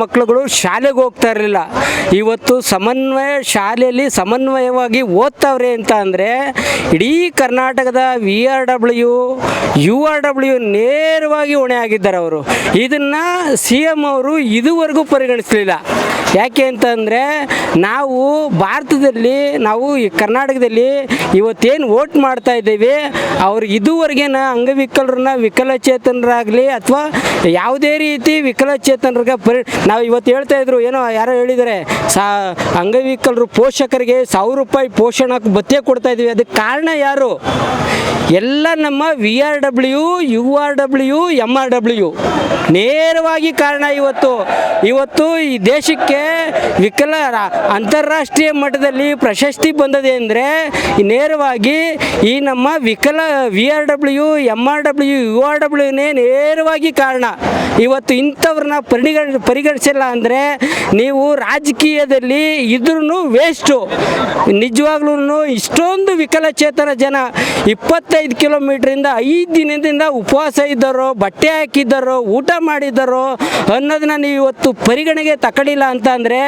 ಮಕ್ಕಳುಗಳು ಶಾಲೆಗೆ ಹೋಗ್ತಾ ಇರಲಿಲ್ಲ. ಇವತ್ತು ಸಮನ್ವಯ ಶಾಲೆಯಲ್ಲಿ ಸಮನ್ವಯವಾಗಿ ಓದ್ತಾವ್ರೆ ಅಂತ ಅಂದರೆ ಇಡೀ ಕರ್ನಾಟಕದ V R W, U R W ನೇರವಾಗಿ ಹೊಣೆ ಆಗಿದ್ದಾರೆ ಅವರು. ಇದನ್ನು ಸಿ ಎಂ ಅವರು ಇದುವರೆಗೂ ಪರಿಗಣಿಸಲಿಲ್ಲ. ಯಾಕೆ ಅಂತಂದರೆ ನಾವು ಭಾರತದಲ್ಲಿ, ನಾವು ಈ ಕರ್ನಾಟಕದಲ್ಲಿ ಇವತ್ತೇನು ವೋಟ್ ಮಾಡ್ತಾ ಇದ್ದೀವಿ, ಅವ್ರು ಇದುವರೆಗಿನ ಅಂಗವಿಕಲರನ್ನ ವಿಕಲಚೇತನರಾಗಲಿ ಅಥವಾ ಯಾವುದೇ ರೀತಿ ವಿಕಲಚೇತನರಿಗೆ ಪರಿ, ನಾವು ಇವತ್ತು ಹೇಳ್ತಾ ಇದ್ರು, ಏನೋ ಯಾರೋ ಹೇಳಿದರೆ, ಸಾ, ಅಂಗವಿಕಲರು ಪೋಷಕರಿಗೆ ಸಾವಿರ ರೂಪಾಯಿ ಪೋಷಣಕ್ಕೆ ಭತ್ಯೆ ಕೊಡ್ತಾ ಇದ್ದೀವಿ, ಅದಕ್ಕೆ ಕಾರಣ ಯಾರು? ಎಲ್ಲ ನಮ್ಮ V R W U R W M R W ನೇರವಾಗಿ ಕಾರಣ ಇವತ್ತು. ಇವತ್ತು ಈ ದೇಶಕ್ಕೆ ವಿಕಲ ಅಂತಾರಾಷ್ಟ್ರೀಯ ಮಟ್ಟದಲ್ಲಿ ಪ್ರಶಸ್ತಿ ಬಂದದೆ ಅಂದರೆ ನೇರವಾಗಿ ಈ ನಮ್ಮ ವಿಕಲ V R W M R W U R ಡಬ್ಲ್ಯೂನೇ ನೇರವಾಗಿ ಕಾರಣ. ಇವತ್ತು ಇಂಥವ್ರನ್ನ ಪರಿಗಣ ಪರಿಗಣಿಸಿಲ್ಲ ಅಂದರೆ ನೀವು ರಾಜಕೀಯದಲ್ಲಿ ಇದ್ರೂ ವೇಸ್ಟು ನಿಜವಾಗ್ಲೂ ಇಷ್ಟೊಂದು ವಿಕಲಚೇತನ ಜನ. ಇಪ್ಪತ್ತೈದು ಕಿಲೋಮೀಟ್ರಿಂದ ಐದು ದಿನದಿಂದ ಉಪವಾಸ ಇದ್ದಾರೋ, ಬಟ್ಟೆ ಹಾಕಿದ್ದಾರೋ, ಊಟ ಮಾಡಿದ್ದಾರೋ ಅನ್ನೋದನ್ನ ನೀವು ಇವತ್ತು ಪರಿಗಣೆಗೆ ತಕಡಿಲ್ಲ ಅಂತ ಅಂದರೆ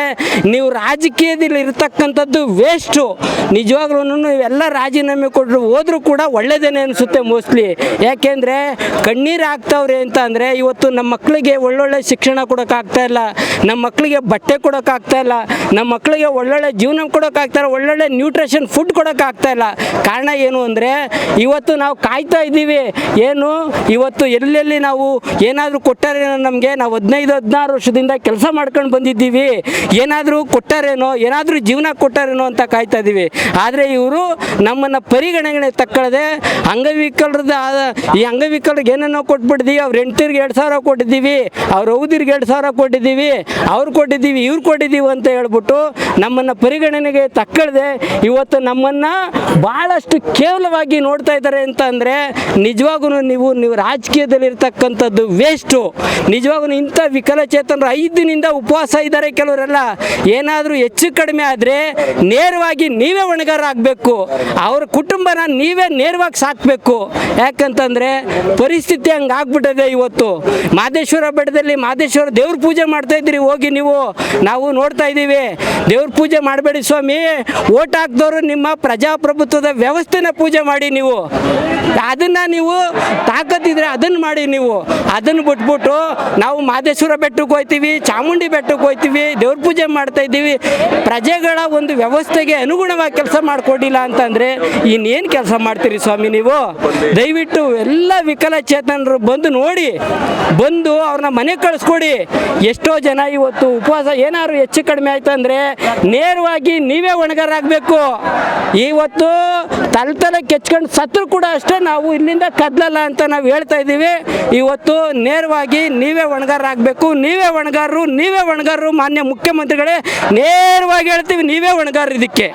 ನೀವು ರಾಜಕೀಯದಲ್ಲಿ ಇರತಕ್ಕಂಥದ್ದು ವೇಸ್ಟು ನಿಜವಾಗ್ಲೂ ಇವೆಲ್ಲ ರಾಜೀನಾಮೆ ಕೊಟ್ಟರು ಹೋದರೂ ಕೂಡ ಒಳ್ಳೇದೇನೆ ಅನಿಸುತ್ತೆ ಮೋಸ್ಟ್ಲಿ ಯಾಕೆಂದರೆ ಕಣ್ಣೀರು ಹಾಕ್ತವ್ರೆ ಅಂತ ಅಂದರೆ ಇವತ್ತು ನಮ್ಮ ಮಕ್ಕಳಿಗೆ ಒಳ್ಳೊಳ್ಳೆ ಶಿಕ್ಷಣ ಕೊಡೋಕ್ಕಾಗ್ತಾ ಇಲ್ಲ, ನಮ್ಮ ಮಕ್ಕಳಿಗೆ ಬಟ್ಟೆ ಕೊಡೋಕ್ಕಾಗ್ತಾ ಇಲ್ಲ, ನಮ್ಮ ಮಕ್ಕಳಿಗೆ ಒಳ್ಳೊಳ್ಳೆ ಜೀವನ ಕೊಡೋಕ್ಕಾಗ್ತಾ ಇಲ್ಲ, ಒಳ್ಳೊಳ್ಳೆ ನ್ಯೂಟ್ರಿಷನ್ ಫುಡ್ ಕೊಡೋಕ್ಕಾಗ್ತಾ ಇಲ್ಲ. ಕಾರಣ ಏನು ಅಂದರೆ, ಇವತ್ತು ನಾವು ಕಾಯ್ತಾ ಇದ್ದೀವಿ. ಏನು, ಇವತ್ತು ಎಲ್ಲೆಲ್ಲಿ ನಾವು ಏನಾದರೂ ಕೊಟ್ಟಾರೇನೋ ನಮಗೆ, ನಾವು ಹದಿನೈದು, ಹದಿನಾರು ವರ್ಷದಿಂದ ಕೆಲಸ ಮಾಡ್ಕೊಂಡು ಬಂದಿದ್ದೀವಿ. ಏನಾದರೂ ಕೊಟ್ಟಾರೇನೋ, ಏನಾದರೂ ಜೀವನ ಕೊಟ್ಟಾರೇನೋ ಅಂತ ಕಾಯ್ತಾ ಇದ್ದೀವಿ. ಆದರೆ ಇವರು ನಮ್ಮನ್ನು ಪರಿಗಣನೆ ತಕ್ಕಳದೆ ಅಂಗವಿಕಲರದ, ಈ ಅಂಗವಿಕಲರಿಗೆ ಏನೇನೋ ಕೊಟ್ಬಿಡ್ದು, ಅವ್ರ ಹೆಂಡ್ತಿರ್ಗೆ ಎರಡು ಸಾವಿರ ಕೊಟ್ಟಿದ್ದೀವಿ. ಅವ್ರ ಔದಿರ್ಗೆ ಎರಡು ಸಾವಿರ ಕೊಟ್ಟಿದ್ದೀವಿ. ಅವ್ರು ಕೊಟ್ಟಿದ್ದೀವಿ ಇವ್ರು ಕೊಟ್ಟಿದ್ದೀವಿ ಅಂತ ಹೇಳ್ಬಿಟ್ಟು ನಮ್ಮನ್ನು ಪರಿಗಣನೆಗೆ ತಕ್ಕಳದೆ ಇವತ್ತು ನಮ್ಮನ್ನು ಭಾಳಷ್ಟು ಕೇವಲವಾಗಿ ನೋಡ್ತಾ ಇದ್ದಾರೆ ಅಂತ ಅಂದರೆ ನಿಜವಾಗೂ ನೀವು ನೀವು ರಾಜಕೀಯದಲ್ಲಿ ಇರ್ತಕ್ಕಂಥದ್ದು ವೇಸ್ಟು ನಿಜವಾಗೂ ಇಂಥ ವಿಕಲಚೇತನರು ಐದು ದಿನದಿಂದ ಉಪವಾಸ ಇದ್ದಾರೆ ಕೆಲವರೆಲ್ಲ. ಏನಾದರೂ ಹೆಚ್ಚು ಕಡಿಮೆ ಆದರೆ ನೇರವಾಗಿ ನೀವೇ ಆಗಬೇಕು. ಅವ್ರ ಕುಟುಂಬನ ನೀವೇ ನೇರವಾಗಿ ಸಾಕಬೇಕು. ಯಾಕಂತಂದರೆ ಪರಿಸ್ಥಿತಿ ಹಂಗೆ ಆಗ್ಬಿಟ್ಟಿದೆ ಇವತ್ತು. ಮಾದೇಶ್ವರ ಬೆಟ್ಟದಲ್ಲಿ ಮಾದೇಶ್ವರ ದೇವ್ರ ಪೂಜೆ ಮಾಡ್ತಾ ಇದ್ದೀರಿ, ಹೋಗಿ ನೀವು. ನಾವು ನೋಡ್ತಾ ಇದ್ದೀವಿ. ದೇವ್ರ ಪೂಜೆ ಮಾಡಬೇಡಿ ಸ್ವಾಮಿ. ಓಟ್ ಹಾಕ್ದವರು ನಿಮ್ಮ ಪ್ರಜಾಪ್ರಭುತ್ವದ ವ್ಯವಸ್ಥೆನ ಪೂಜೆ ಮಾಡಿ ನೀವು. ಅದನ್ನು ನೀವು ತಾಕತ್ತಿದ್ರೆ ಅದನ್ನು ಮಾಡಿ ನೀವು. ಅದನ್ನು ಬಿಟ್ಬಿಟ್ಟು ನಾವು ಮಾದೇಶ್ವರ ಬೆಟ್ಟಕ್ಕೆ ಹೋಗ್ತೀವಿ ಚಾಮುಂಡಿ ಬೆಟ್ಟಕ್ಕೆ ಹೋಗ್ತೀವಿ ದೇವ್ರ ಪೂಜೆ ಮಾಡ್ತಾ ಇದ್ದೀವಿ. ಪ್ರಜೆಗಳ ಒಂದು ವ್ಯವಸ್ಥೆಗೆ ಅನುಗುಣವಾಗಿ ಕೆಲಸ ಮಾಡಿಕೊಡಿಲ್ಲ ಅಂತಂದರೆ ಇನ್ನೇನು ಕೆಲಸ ಮಾಡ್ತೀರಿ ಸ್ವಾಮಿ ನೀವು? ದಯವಿಟ್ಟು ಎಲ್ಲ ವಿಕಲಚೇತನರು ಬಂದು ನೋಡಿ, ಬಂದು ಅವ್ರನ್ನ ಮನೆ ಕಳಿಸ್ಕೊಡಿ. ಎಷ್ಟೋ ಜನ ಇವತ್ತು ಉಪವಾಸ ಏನಾದ್ರು ಹೆಚ್ಚು ಕಡಿಮೆ ಆಯ್ತು ಅಂದರೆ ನೇರವಾಗಿ ನೀವೇ ಒಣಗಾರಾಗಬೇಕು. ಇವತ್ತು ತಲೆ ತಲೆ ಕೆಚ್ಕೊಂಡು ಸತ್ರು ಕೂಡ ಅಷ್ಟೇ ನಾವು ಇಲ್ಲಿಂದ ಕದ್ಲಲ್ಲ ಅಂತ ನಾವು ಹೇಳ್ತಾ ಇದ್ದೀವಿ. ಇವತ್ತು ನೇರವಾಗಿ ನೀವೇ ಒಣಗಾರಾಗಬೇಕು. ನೀವೇ ಒಣಗಾರರು ನೀವೇ ಒಣಗಾರರು ಮಾನ್ಯ ಮುಖ್ಯಮಂತ್ರಿಗಳೇ ನೇರವಾಗಿ ಹೇಳ್ತೀವಿ, ನೀವೇ ಒಣಗಾರ ಇದಕ್ಕೆ.